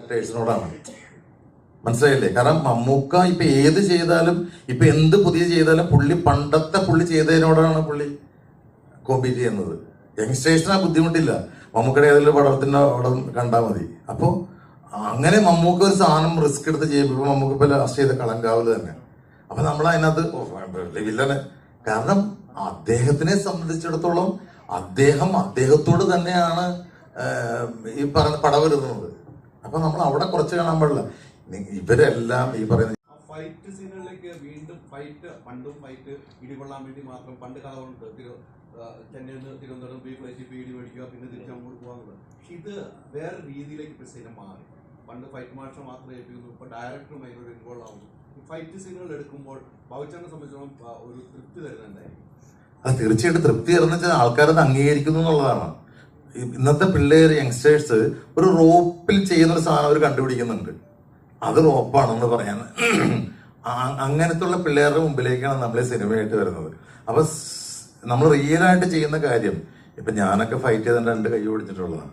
ആക്ടേഴ്സിനോടാണ് മനസ്സിലായില്ലേ? കാരണം മമ്മൂക്ക ഇപ്പൊ ഏത് ചെയ്താലും ഇപ്പൊ എന്ത് പുതിയ ചെയ്താലും പുള്ളി പണ്ടത്തെ പുള്ളി ചെയ്തതിനോടാണ് പുള്ളി കോമ്പീറ്റ് ചെയ്യുന്നത്. യങ്സ്റ്റേഴ്സിന് ആ ബുദ്ധിമുട്ടില്ല. മമ്മൂക്കയുടെ ഏതെങ്കിലും പടത്തിന്റെ പടം കണ്ടാൽ മതി. അപ്പോ അങ്ങനെ മമ്മൂക്ക ഒരു സാധനം റിസ്ക് എടുത്ത് ചെയ്യുമ്പോൾ മമ്മൂക്ക ഇപ്പൊ ലാസ്റ്റ് ചെയ്ത കളങ്കാവൽ തന്നെ. അപ്പൊ നമ്മൾ അതിനകത്ത് വില്ലനെ. കാരണം അദ്ദേഹത്തിനെ സംബന്ധിച്ചിടത്തോളം അദ്ദേഹം അദ്ദേഹത്തോട് തന്നെയാണ് ഈ പറഞ്ഞ പടവരുന്നത് അപ്പൊ നമ്മൾ അവിടെ കുറച്ച് കാണാൻ പാടില്ല. ഇവരെല്ലാം ഈ പറയുന്ന ഫൈറ്റ് സീനുകളിലേക്ക് വീണ്ടും ഫൈറ്റ് പണ്ടും ഫൈറ്റ് ഇടികൊള്ളാൻ വേണ്ടി മാത്രം പണ്ട് കഥകളുണ്ട് ചെന്നൈയിൽ നിന്ന് തിരുവനന്തപുരം ബീഫ് ഫ്ലൈറ്റ് ഇടി മേടിക്കുക പിന്നെ തിരിച്ച് അങ്ങോട്ട് പോകാന്നുള്ളത് പക്ഷെ ഇത് വേറെ രീതിയിലേക്ക് ഇപ്പൊ സിനിമ മാറി. പണ്ട് ഫൈറ്റ് മാസ്റ്റർ മാത്രമേ ഏൽപ്പിക്കുന്നു ഇപ്പൊ ഡയറക്ടറും അതിനോട് ഇൻവോൾവ് ആവുന്നു. ഫൈറ്റ് സീനുകൾ എടുക്കുമ്പോൾ ഭവിച്ചനെ സംബന്ധിച്ചോളം ഒരു തൃപ്തി തരുന്നുണ്ടായിരിക്കും. അത് തീർച്ചയായിട്ടും തൃപ്തി തരുന്ന വെച്ചാൽ ആൾക്കാരത് അംഗീകരിക്കുന്നു എന്നുള്ളതാണ്. ഇന്നത്തെ പിള്ളേർ യങ്സ്റ്റേഴ്സ് ഒരു റോപ്പിൽ ചെയ്യുന്ന ഒരു സാധനം അവർ കണ്ടുപിടിക്കുന്നുണ്ട്. അത് റോപ്പാണെന്ന് പറയാൻ. അങ്ങനത്തെ ഉള്ള പിള്ളേരുടെ മുമ്പിലേക്കാണ് നമ്മളെ സിനിമയായിട്ട് വരുന്നത്. അപ്പൊ നമ്മൾ റിയൽ ആയിട്ട് ചെയ്യുന്ന കാര്യം ഇപ്പൊ ഞാനൊക്കെ ഫൈറ്റ് ചെയ്ത രണ്ട് കൈ ഓടിച്ചിട്ടുള്ളതാണ്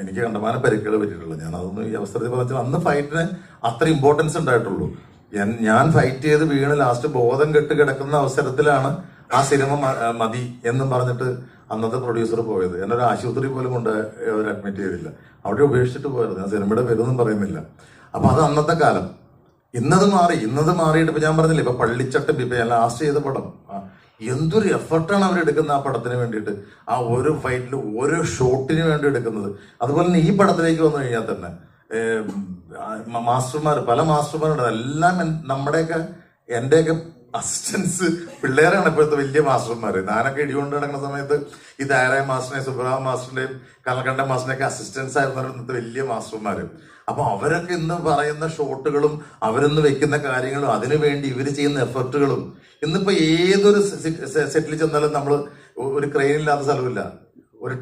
എനിക്ക് കണ്ടമാനം പരിക്കുകൾ പറ്റിയിട്ടുള്ളത് ഞാൻ അതൊന്നും ഈ അവസരത്തിൽ പറഞ്ഞാൽ അന്ന് ഫൈറ്റിന് അത്ര ഇമ്പോർട്ടൻസ് ഉണ്ടായിട്ടുള്ളൂ. ഞാൻ- ഞാൻ ഫൈറ്റ് ചെയ്ത് വീണ് ലാസ്റ്റ് ബോധം കെട്ട് കിടക്കുന്ന അവസരത്തിലാണ് ആ സിനിമ മതി എന്നും പറഞ്ഞിട്ട് അന്നത്തെ പ്രൊഡ്യൂസർ പോയത്. എന്നെ ഒരു ആശുപത്രി പോലും കൊണ്ട് അവർ അഡ്മിറ്റ് ചെയ്തില്ല. അവിടെ ഉപേക്ഷിച്ചിട്ട് പോയത്. ഞാൻ സിനിമയുടെ പേരൊന്നും പറയുന്നില്ല. അപ്പൊ അത് അന്നത്തെ കാലം. ഇന്നത് മാറി ഇന്നത് മാറിയിട്ട് ഇപ്പൊ ഞാൻ പറഞ്ഞില്ല ഇപ്പൊ പള്ളിച്ചട്ടം ഇപ്പൊ ലാസ്റ്റ് ചെയ്ത പടം. എന്തൊരു എഫർട്ടാണ് അവരെടുക്കുന്നത് ആ പടത്തിന് വേണ്ടിയിട്ട്. ആ ഓരോ ഫൈറ്റിൽ ഓരോ ഷോട്ടിന് വേണ്ടി എടുക്കുന്നത്. അതുപോലെ തന്നെ ഈ പടത്തിലേക്ക് വന്നു കഴിഞ്ഞാൽ തന്നെ മാസ്റ്റർമാർ പല മാസ്റ്റർമാരുണ്ട്. എല്ലാം നമ്മുടെയൊക്കെ എന്റെയൊക്കെ അസിസ്റ്റൻസ് പിള്ളേരാണ് ഇപ്പോഴത്തെ വലിയ മാസ്റ്റർമാര്. ഞാനൊക്കെ ഇടികൊണ്ട് നടക്കുന്ന സമയത്ത് ഈ ധാരായ മാസ്റ്ററിനെ സുബ്രഹ മാസ്റ്ററിന്റെയും കലക്കണ്ട മാസ്റ്ററിനെയൊക്കെ അസിസ്റ്റൻസ് ആയിരുന്നു ഇന്നത്തെ വലിയ മാസ്റ്റർമാര്. അപ്പൊ അവരൊക്കെ ഇന്ന് പറയുന്ന ഷോട്ടുകളും അവരിന്ന് വെക്കുന്ന കാര്യങ്ങളും അതിനു വേണ്ടി ഇവർ ചെയ്യുന്ന എഫർട്ടുകളും ഇന്നിപ്പോ ഏതൊരു സെറ്റിൽ ചെന്നാലും നമ്മൾ ഒരു ക്രെയിൻ ഇല്ലാത്ത സ്ഥലമില്ല ഒരു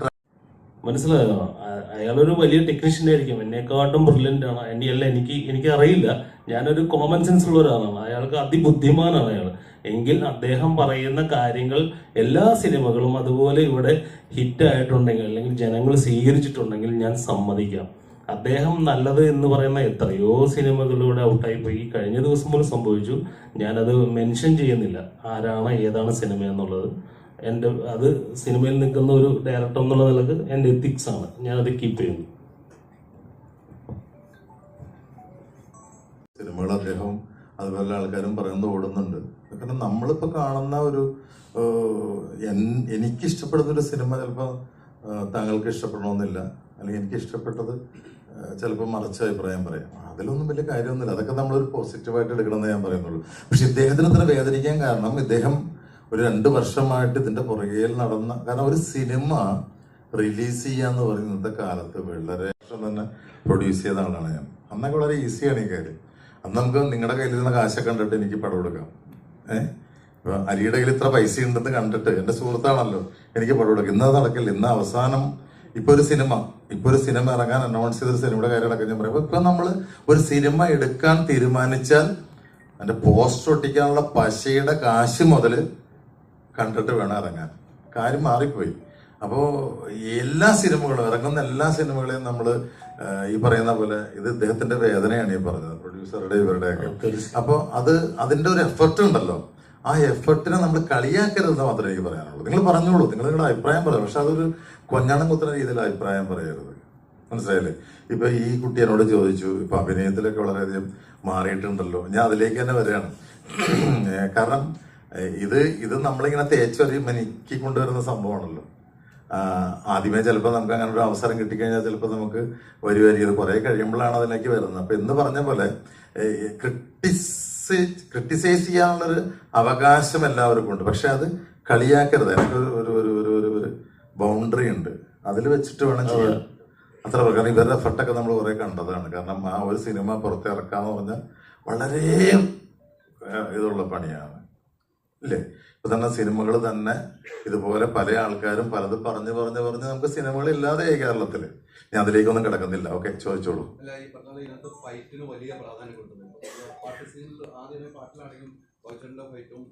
മനസ്സിലായോ? അയാളൊരു വലിയ ടെക്നീഷ്യൻ ആയിരിക്കും. എന്നെക്കാട്ടും ബ്രില്യന്റ് ആണ്. എന്നെ അല്ല എനിക്ക് എനിക്ക് അറിയില്ല ഞാനൊരു കോമൺ സെൻസ് ഉള്ള ഒരാളാണ്. അയാൾക്ക് അതിബുദ്ധിമാനാണ് അയാൾ. എങ്കിൽ അദ്ദേഹം പറയുന്ന കാര്യങ്ങൾ എല്ലാ സിനിമകളും അതുപോലെ ഇവിടെ ഹിറ്റ് ആയിട്ടുണ്ടെങ്കിൽ അല്ലെങ്കിൽ ജനങ്ങൾ സ്വീകരിച്ചിട്ടുണ്ടെങ്കിൽ ഞാൻ സമ്മതിക്കാം. അദ്ദേഹം നല്ലത് എന്ന് പറയുന്ന എത്രയോ സിനിമകളിലൂടെ ഔട്ടായി പോയി കഴിഞ്ഞ ദിവസം പോലും സംഭവിച്ചു. ഞാനത് മെൻഷൻ ചെയ്യുന്നില്ല. ആരാണ് ഏതാണ് സിനിമ എന്നുള്ളത്. എന്റെ അത് സിനിമയിൽ നിൽക്കുന്ന ഒരു ഡയറക്ടർ എന്നുള്ള നിലയ്ക്ക് എന്റെ എത്തിക്സ് ആണ്. ഞാൻ അത് കീപ്പ് ചെയ്യുന്നു. സിനിമകൾ അദ്ദേഹം അതുപോലെ ആൾക്കാരും പറയുന്നത് ഓടുന്നുണ്ട്. കാരണം നമ്മളിപ്പോ കാണുന്ന ഒരു എനിക്ക് ഇഷ്ടപ്പെടുന്ന ഒരു സിനിമ ചിലപ്പോൾ താങ്കൾക്ക് ഇഷ്ടപ്പെടണമെന്നില്ല. അല്ലെങ്കിൽ എനിക്ക് ഇഷ്ടപ്പെട്ടത് ചിലപ്പോൾ മറിച്ച അഭിപ്രായം പറയാം. അതിലൊന്നും വലിയ കാര്യമൊന്നുമില്ല. അതൊക്കെ നമ്മളൊരു പോസിറ്റീവായിട്ട് എടുക്കണമെന്ന് ഞാൻ പറയുന്നുള്ളൂ. പക്ഷെ ഇദ്ദേഹത്തിന് അത്ര വേദനിക്കാൻ കാരണം ഇദ്ദേഹം ഒരു രണ്ട് വർഷമായിട്ട് ഇതിന്റെ പുറകിൽ നടന്ന കാരണം ഒരു സിനിമ റിലീസ് ചെയ്യാന്ന് പറയുന്നത്തെ കാലത്ത് വളരെ വർഷം തന്നെ പ്രൊഡ്യൂസ് ചെയ്ത ആളാണ് ഞാൻ. അന്നൊക്കെ വളരെ ഈസിയാണ് ഈ കാര്യം. അന്ന് നമുക്ക് നിങ്ങളുടെ കയ്യിലിരുന്ന കാശൊക്കെ കണ്ടിട്ട് എനിക്ക് പടം കൊടുക്കാം ഏഹ് അരിയുടെ കയ്യിൽ ഇത്ര പൈസ ഉണ്ടെന്ന് കണ്ടിട്ട് എന്റെ സുഹൃത്താണല്ലോ എനിക്ക് പടം കൊടുക്കാം ഇന്നത് നടക്കില്ല. ഇന്ന് അവസാനം ഇപ്പൊ ഒരു സിനിമ ഇപ്പൊ ഒരു സിനിമ ഇറങ്ങാൻ അനൗൺസ് ചെയ്ത സിനിമയുടെ കാര്യം ഞാൻ പറയാം. ഇപ്പൊ നമ്മൾ ഒരു സിനിമ എടുക്കാൻ തീരുമാനിച്ചാൽ അതിന്റെ പോസ്റ്റർ ഒട്ടിക്കാനുള്ള പശയുടെ കാശ് മുതൽ കണ്ടിട്ട് വേണം ഇറങ്ങാൻ. കാര്യം മാറിപ്പോയി. അപ്പോൾ എല്ലാ സിനിമകളും ഇറങ്ങുന്ന എല്ലാ സിനിമകളെയും നമ്മൾ ഈ പറയുന്ന പോലെ ഇത് ഇദ്ദേഹത്തിന്റെ വേദനയാണ് ഈ പറഞ്ഞത് പ്രൊഡ്യൂസറുടെ ഇവരുടെയൊക്കെ. അപ്പോൾ അത് അതിന്റെ ഒരു എഫർട്ട് ഉണ്ടല്ലോ. ആ എഫർട്ടിനെ നമ്മൾ കളിയാക്കരുതെന്ന് മാത്രമേ എനിക്ക് പറയാനുള്ളൂ. നിങ്ങൾ പറഞ്ഞോളൂ നിങ്ങൾ നിങ്ങളുടെ അഭിപ്രായം പറയാം. പക്ഷെ അതൊരു കൊഞ്ഞാണം കുത്തുന്ന രീതിയിൽ അഭിപ്രായം പറയരുത്. മനസ്സിലായില്ലേ? ഇപ്പൊ ഈ കുട്ടി എന്നോട് ചോദിച്ചു ഇപ്പൊ അഭിനയത്തിലൊക്കെ വളരെയധികം മാറിയിട്ടുണ്ടല്ലോ. ഞാൻ അതിലേക്ക് തന്നെ വരികയാണ്. കാരണം ഇത് ഇത് നമ്മളിങ്ങനെ തേച്ചൊരു മെനിക്കി കൊണ്ടുവരുന്ന സംഭവമാണല്ലോ ആദ്യമേ ചിലപ്പോൾ നമുക്ക് അങ്ങനെ ഒരു അവസരം കിട്ടിക്കഴിഞ്ഞാൽ ചിലപ്പോൾ നമുക്ക് വരുമായിരിക്കും ഇത് കുറെ കഴിയുമ്പോഴാണ് അതിലേക്ക് വരുന്നത്. അപ്പൊ എന്ന് പറഞ്ഞ പോലെ ക്രിട്ടിസൈ ക്രിട്ടിസൈസ് ചെയ്യാനുള്ളൊരു അവകാശം എല്ലാവർക്കും ഉണ്ട്. പക്ഷെ അത് കളിയാക്കരുത്. എനിക്കൊരു ഒരു ഒരു ഒരു ഒരു ഒരു ബൗണ്ടറി ഉണ്ട്. അതിൽ വെച്ചിട്ട് വേണം ചെയ്യാൻ. അത്ര. കാരണം ഇവരുടെ എഫർട്ടൊക്കെ നമ്മൾ കുറേ കണ്ടതാണ്. കാരണം ആ ഒരു സിനിമ പുറത്തിറക്കാന്ന് പറഞ്ഞാൽ വളരെ ഇതുള്ള പണിയാണ്. ഇല്ലേ? ഇപ്പൊ തന്നെ സിനിമകൾ തന്നെ ഇതുപോലെ പല ആൾക്കാരും പലത് പറഞ്ഞു പറഞ്ഞു പറഞ്ഞ് നമുക്ക് സിനിമകൾ ഇല്ലാതെയായി കേരളത്തിൽ. ഞാൻ അതിലേക്കൊന്നും കിടക്കുന്നില്ല. ഓക്കെ ചോദിച്ചോളൂ. അല്ല ഫൈറ്റിന് വലിയ പ്രാധാന്യം ഫൈറ്റും